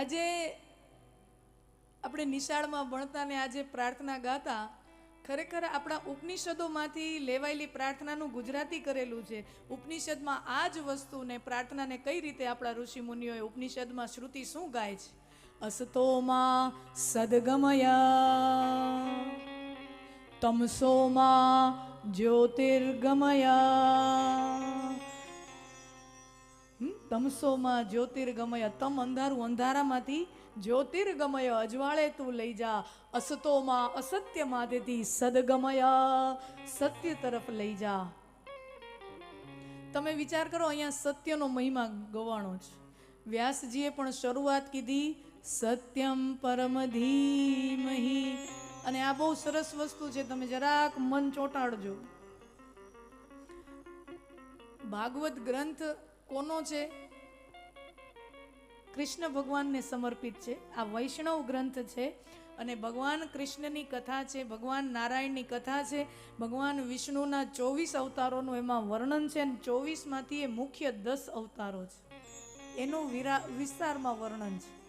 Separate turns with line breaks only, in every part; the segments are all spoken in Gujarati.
આજે આપણે નિશાળમાં ભણતા ને આજે પ્રાર્થના ગાતા, ખરેખર આપણા ઉપનિષદોમાંથી લેવાયેલી પ્રાર્થનાનું ગુજરાતી કરેલું છે ઉપનિષદમાં આ જ વસ્તુને, પ્રાર્થનાને કઈ રીતે આપણા ઋષિ મુનિઓએ ઉપનિષદમાં શ્રુતિ શું ગાય છે અસતોમાં સદગમયા તમસોમાં જ્યોતિર્ગમયા? તમસોમાં જ્યોતિર્ગમય, તમ અંધારું અંધારામાંથી જ્યોતિર્ગમય અજવાળે તું લઈ જા. અસતોમાં અસત્ય માતેથી સદગમય સત્ય તરફ લઈ જા. તમે વિચાર કરો, અહીંયા સત્યનો મહિમા ગવાણો છે. વ્યાસજીએ પણ શરૂઆત કીધી, સત્યમ પરમ ધીમહી. અને આ બહુ સરસ વસ્તુ છે, તમે જરાક મન ચોંટાડજો. ભાગવત ગ્રંથ કોનો છે? કૃષ્ણ ભગવાનને સમર્પિત છે. આ વૈષ્ણવ ગ્રંથ છે અને ભગવાન કૃષ્ણની કથા છે, ભગવાન નારાયણની કથા છે, ભગવાન વિષ્ણુના ચોવીસ અવતારોનું એમાં વર્ણન છે અને ચોવીસમાંથી એ મુખ્ય દસ અવતારો છે. એનું વિરા, વિસ્તારમાં વર્ણન છે.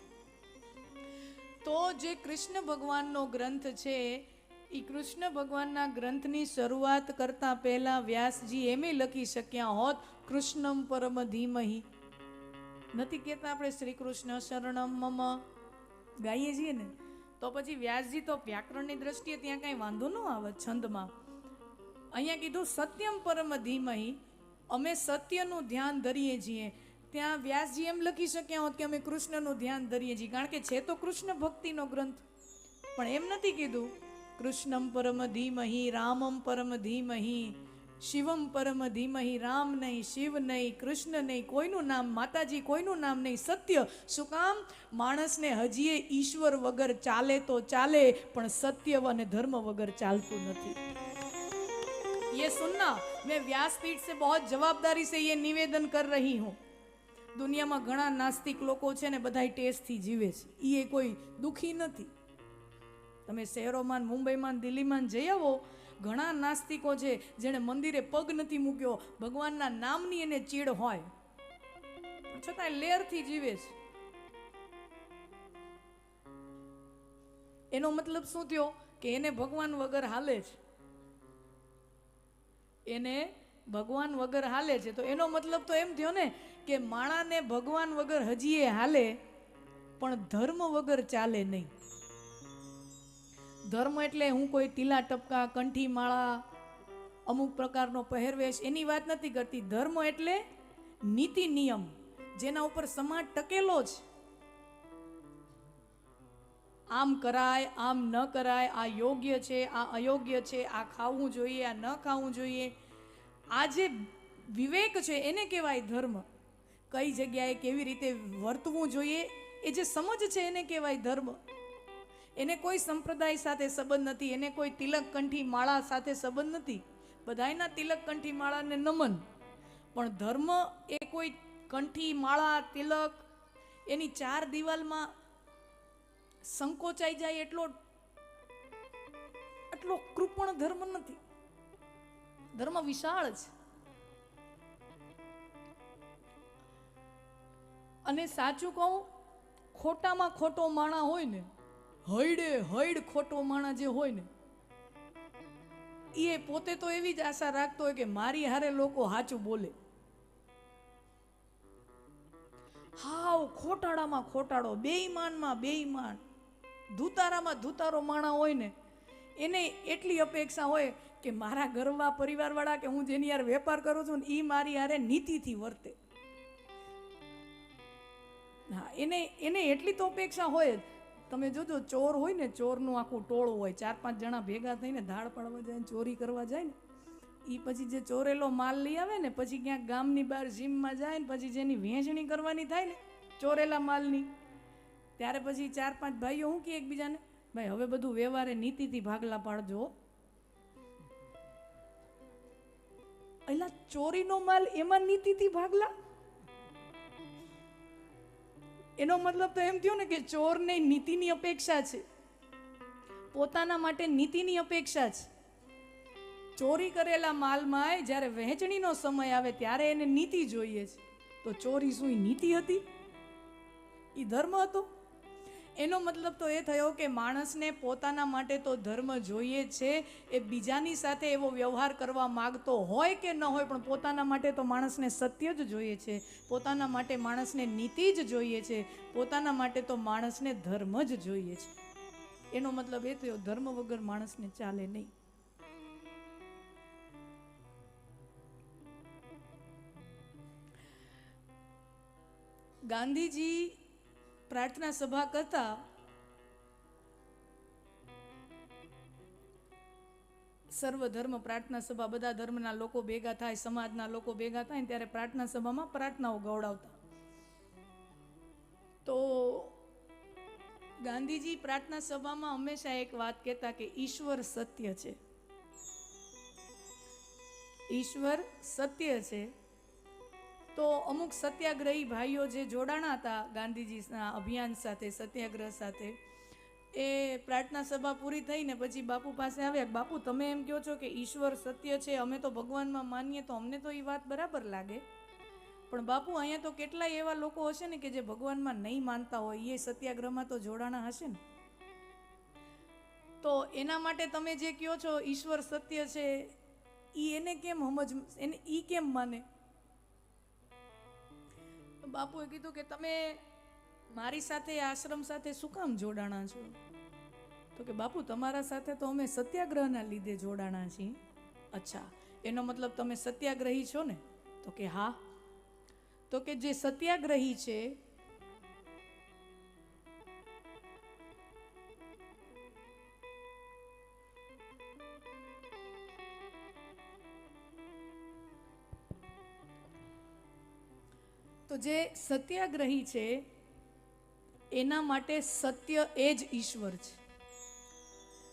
તો જે કૃષ્ણ ભગવાનનો ગ્રંથ છે, એ કૃષ્ણ ભગવાનના ગ્રંથની શરૂઆત કરતાં પહેલાં વ્યાસજી એમ લખી શક્યા હોત, કૃષ્ણમ પરમ ધીમહી નથી કહેતા આપણે શ્રી કૃષ્ણ શરણમ મમ. ગાઈએ છીએ ને, તો પછી વ્યાસજી તો વ્યાકરણની દ્રષ્ટિએ ત્યાં કાંઈ વાંધો ન આવે છંદમાં. અહીંયા કીધું, સત્યમ પરમ ધીમહી, અમે સત્યનું ધ્યાન ધરીએ છીએ. ત્યાં વ્યાસજી એમ લખી શક્યા હોત કે અમે કૃષ્ણનું ધ્યાન ધરીએ છીએ, કારણ કે છે તો કૃષ્ણ ભક્તિનો ગ્રંથ. પણ એમ નથી કીધું, કૃષ્ણમ પરમ ધીમહી, રામમ પરમ ધીમહી શિવમ પરમ ધીમહી, રામ નહીં, શિવ નહીં, કૃષ્ણ નહીં, કોઈનું નામ માતાજી, કોઈનું નામ નહીં, સત્ય. શું કામ? માણસને હજીએ ઈશ્વર વગર ચાલે તો ચાલે, પણ સત્ય અને ધર્મ વગર ચાલતું નથી. યે સુનના મેં વ્યાસપીઠ સે બહોત જવાબદારી સે ये નિવેદન કર રહી હું. દુનિયામાં ઘણા નાસ્તિક લોકો છે ને બધા ટેસ્ટથી જીવે છે. એ કોઈ દુઃખી નથી. તમે શહેરોમાં મુંબઈમાં દિલ્હીમાં જઈ આવો ઘણા નાસ્તિકો છે જેણે મંદિરે પગ નથી મૂક્યો, ભગવાનના નામની એને ચીડ હોય. છતાંય લેરથી જીવે છે. એનો મતલબ શું થયો? કે એને ભગવાન વગર હાલે છે. એને ભગવાન વગર હાલે છે. તો એનો મતલબ તો એમ થયો ને કે માણાને ભગવાન વગર હજી એ હાલે, પણ ધર્મ વગર ચાલે નહીં. ધર્મ એટલે હું કોઈ ટીલા ટપકા, કંઠી માળા, અમુક પ્રકારનો પહેરવેશ એની વાત નથી કરતી. ધર્મ એટલે નીતિ નિયમ, જેના ઉપર સમાજ ટકેલો છે આમ કરાય, આમ ન કરાય, આ યોગ્ય છે, આ અયોગ્ય છે, આ ખાવું જોઈએ, આ ન ખાવું જોઈએ. આ જે વિવેક છે એને કહેવાય ધર્મ. કઈ જગ્યાએ કેવી રીતે વર્તવું જોઈએ એ જે સમજ છે એને કહેવાય ધર્મ. એને કોઈ સંપ્રદાય સાથે સંબંધ નથી, એને કોઈ તિલક કંઠી માળા સાથે સંબંધ નથી. બધાયના તિલક કંઠી માળાને નમન. પણ ધર્મ એ કોઈ કંઠી, માળા, તિલક, એની ચાર દિવાલમાં સંકોચાઈ જાય એટલો એટલો કૃપણ ધર્મ નથી. ધર્મ વિશાળ છે અને સાચું કહું, ખોટામાં ખોટો માણા હોય ને હૈડે હૈડ ખોટો માણા જે હોય ને એ પોતે તો એવી જ આશા રાખતો હોય કે મારી હારે લોકો સાચું બોલે. હાવ ખોટાડામાં ખોટાડો, બેઈમાનમાં બેઈમાન. ધુતારામાં ધૂતારો માણા હોય ને, એને એટલી અપેક્ષા હોય કે મારા ઘરમાં પરિવારવાળા કે હું જેની યાર વેપાર કરું છું ને એ મારી હારે નીતિથી વર્તે. હા, એને એને એટલી તો અપેક્ષા હોય જ. તમે જોજો, ચોર હોય ને, ચોરનું આખું ટોળું હોય. ચાર પાંચ જણા ભેગા થઈને ધાડ પાડવા જાય ચોરી કરવા જાય ને એ પછી જે ચોરેલો માલ લઈ આવે ને, પછી ક્યાંક ગામની બહાર જીમમાં જાય ને, પછી જેની વહેંચણી કરવાની થાય ને, ચોરેલા માલની, ત્યારે પછી ચાર પાંચ ભાઈઓ શું કે એકબીજાને? ભાઈ, હવે બધું વ્યવહારે નીતિથી ભાગલા પાડજો એટલે ચોરીનો માલ એમાં નીતિથી ભાગલા? એનો મતલબ તો એમ થયો ને કે ચોરને નીતિની અપેક્ષા છે. પોતાના માટે નીતિની અપેક્ષા છે. ચોરી કરેલા માલમાં જ્યારે વહેંચણીનો સમય આવે ત્યારે એને નીતિ જોઈએ છે. તો ચોરી શું નીતિ હતી? એ ધર્મ હતો? એનો મતલબ તો એ થયો કે માણસને પોતાના માટે તો ધર્મ જોઈએ છે. એ બીજાની સાથે એવો વ્યવહાર કરવા માગતો હોય કે ન હોય, પણ પોતાના માટે તો માણસને સત્ય જ જોઈએ છે. પોતાના માટે માણસને નીતિ જ જોઈએ છે. પોતાના માટે તો માણસને ધર્મ જ જોઈએ છે. એનો મતલબ એ થયો, ધર્મ વગર માણસને ચાલે નહીં. ગાંધીજી પ્રાર્થના સભા કરતા સર્વ ધર્મ પ્રાર્થના સભા, બધા ધર્મના લોકો ભેગા થાય, સમાજના લોકો ભેગા થાય ત્યારે પ્રાર્થના સભામાં પ્રાર્થનાઓ ગવડાવતા તો ગાંધીજી પ્રાર્થના સભામાં હંમેશા એક વાત કહેતા કે ઈશ્વર સત્ય છે. ઈશ્વર સત્ય છે. તો અમુક સત્યાગ્રહી ભાઈઓ જે જોડાણા હતા ગાંધીજીના અભિયાન સાથે, સત્યાગ્રહ સાથે, એ પ્રાર્થના સભા પૂરી થઈને પછી બાપુ પાસે આવ્યા. બાપુ, તમે એમ કહો છો કે ઈશ્વર સત્ય છે, અમે તો ભગવાનમાં માનીએ તો અમને તો એ વાત બરાબર લાગે. પણ બાપુ, અહીંયા તો કેટલાય એવા લોકો હશે ને કે જે ભગવાનમાં નહીં માનતા હોય, એ સત્યાગ્રહમાં તો જોડાણા હશે ને? તો એના માટે તમે જે કહો છો ઈશ્વર સત્ય છે એ એને કેમ સમજ, એને એ કેમ માને? બાપુએ કીધું કે તમે મારી સાથે આશ્રમ સાથે શું કામ જોડાણા છો? તો કે બાપુ, તમારા સાથે તો અમે સત્યાગ્રહના લીધે જોડાણા છીએ. અચ્છા, એનો મતલબ તમે સત્યાગ્રહી છો ને? તો કે હા. તો કે જે સત્યાગ્રહી છે તો જે સત્યાગ્રહી છે, એના માટે સત્ય એ જ ઈશ્વર છે.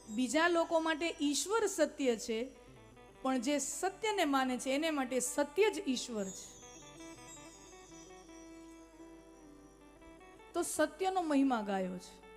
બીજા લોકો માટે ઈશ્વર સત્ય છે, પણ જે સત્યને માને છે, એને માટે સત્ય જ ઈશ્વર છે. તો સત્યનો મહિમા ગાયો છે.